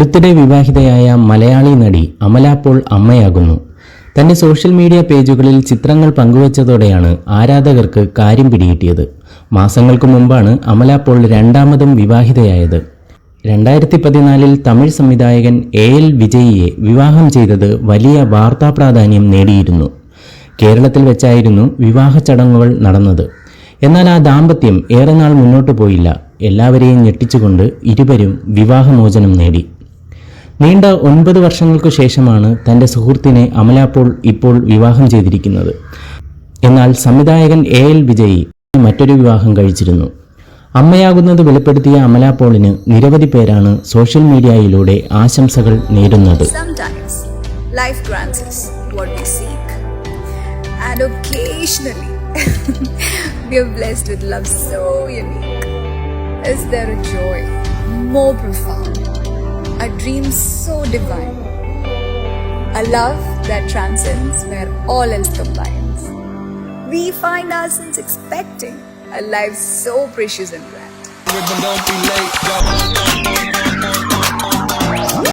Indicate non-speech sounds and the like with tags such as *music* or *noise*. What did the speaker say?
അടുത്തിടെ വിവാഹിതയായ മലയാളി നടി അമല പോൾ അമ്മയാകുന്നു. തന്റെ സോഷ്യൽ മീഡിയ പേജുകളിൽ ചിത്രങ്ങൾ പങ്കുവച്ചതോടെയാണ് ആരാധകർക്ക് കാര്യം പിടികിട്ടിയത്. മാസങ്ങൾക്ക് മുമ്പാണ് അമല പോൾ രണ്ടാമതും വിവാഹിതയായത്. രണ്ടായിരത്തി പതിനാലിൽ തമിഴ് സംവിധായകൻ എ എൽ വിജയിയെ വിവാഹം ചെയ്തത് വലിയ വാർത്താ പ്രാധാന്യം നേടിയിരുന്നു. കേരളത്തിൽ വെച്ചായിരുന്നു വിവാഹ ചടങ്ങുകൾ നടന്നത്. എന്നാൽ ആ ദാമ്പത്യം ഏറെ നാൾ മുന്നോട്ട് പോയില്ല. എല്ലാവരെയും ഞെട്ടിച്ചുകൊണ്ട് ഇരുവരും വിവാഹമോചനം നേടി. നീണ്ട ഒൻപത് വർഷങ്ങൾക്കു ശേഷമാണ് തന്റെ സുഹൃത്തിനെ അമലാപോൾ ഇപ്പോൾ വിവാഹം ചെയ്തിരിക്കുന്നത്. എന്നാൽ സംവിധായകൻ എ എൽ വിജയ് മറ്റൊരു വിവാഹം കഴിച്ചിരുന്നു. അമ്മയാകുന്നത് വെളിപ്പെടുത്തിയ അമലാപോളിന് നിരവധി പേരാണ് സോഷ്യൽ മീഡിയയിലൂടെ ആശംസകൾ നേരുന്നത്. *laughs* Is there a joy more profound, a dream so divine, a love that transcends where all else combines? We find ourselves expecting a life so precious and grand.